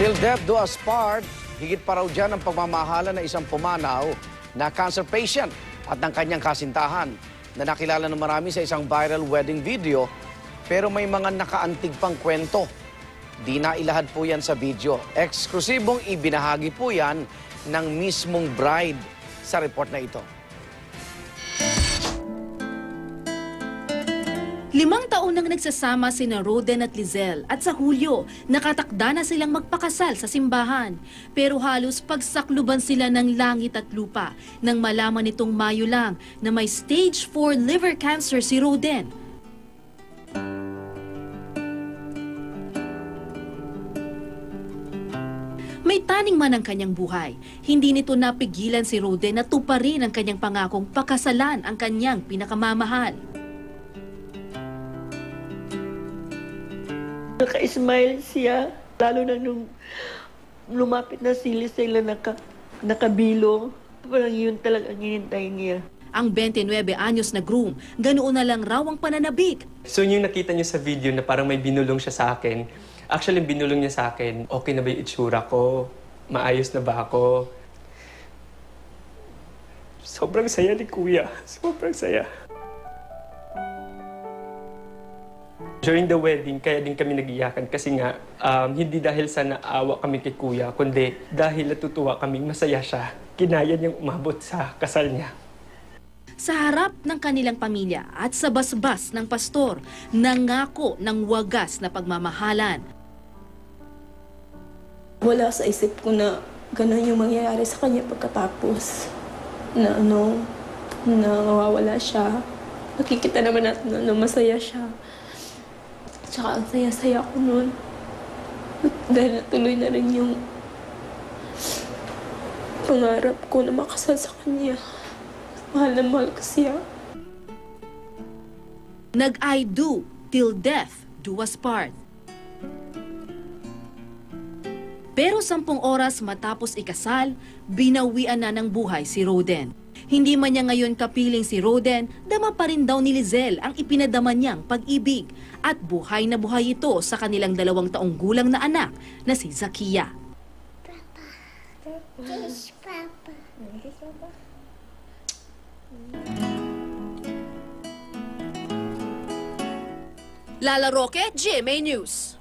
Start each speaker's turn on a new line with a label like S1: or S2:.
S1: Till death do us part, higit pa raw dyan ang pagmamahala ng isang pumanaw na cancer patient at ng kanyang kasintahan na nakilala ng marami sa isang viral wedding video pero may mga nakaantig pang kwento. Di na ilahad po yan sa video. Eksklusibong ibinahagi po yan ng mismong bride sa report na ito.
S2: Limang taon nang nagsasama sina Roden at Lizelle at sa Hulyo, nakatakda na silang magpakasal sa simbahan. Pero halos pagsakluban sila ng langit at lupa nang malaman nitong Mayo lang na may stage 4 liver cancer si Roden. May taning man ang kanyang buhay. Hindi nito napigilan si Roden na tuparin ang kanyang pangakong pakasalan ang kanyang pinakamamahal.
S3: Naka-smile siya, lalo na nung lumapit na sila sila naka, nakabilo. Parang yun talaga ang hinintay niya.
S2: Ang 29 anyos na groom, ganoon na lang raw ang pananabik.
S4: So yung nakita niyo sa video na parang may binulong siya sa akin, actually binulong niya sa akin, okay na ba yung itsura ko? Maayos na ba ako? Sobrang saya ni Kuya. Sobrang saya. During the wedding, kaya din kami nagiyakan kasi nga, um, hindi dahil sa naawa kami kay Kuya, kundi dahil natutuwa kaming masaya siya. Kinaya niyang umabot sa kasal niya.
S2: Sa harap ng kanilang pamilya at sa basbas ng pastor, nangako ng wagas na pagmamahalan.
S5: wala sa isip ko na ganun yung mangyayari sa kanya pagkatapos. Na ano, na mawawala siya. Nakikita naman natin na ano, masaya siya. Tsaka ang saya-saya ko nun. Dahil natuloy na rin yung pangarap ko na makasal sa kanya. Mahal na mahal ko siya.
S2: Nag-I do till death do us part. Pero sampung oras matapos ikasal, binawian na ng buhay si Roden. Hindi man niya ngayon kapiling si Roden, dama pa rin daw ni Lizelle ang ipinadama niyang pag-ibig. At buhay na buhay ito sa kanilang dalawang taong gulang na anak na si Zakia. Lala Roque, GMA News.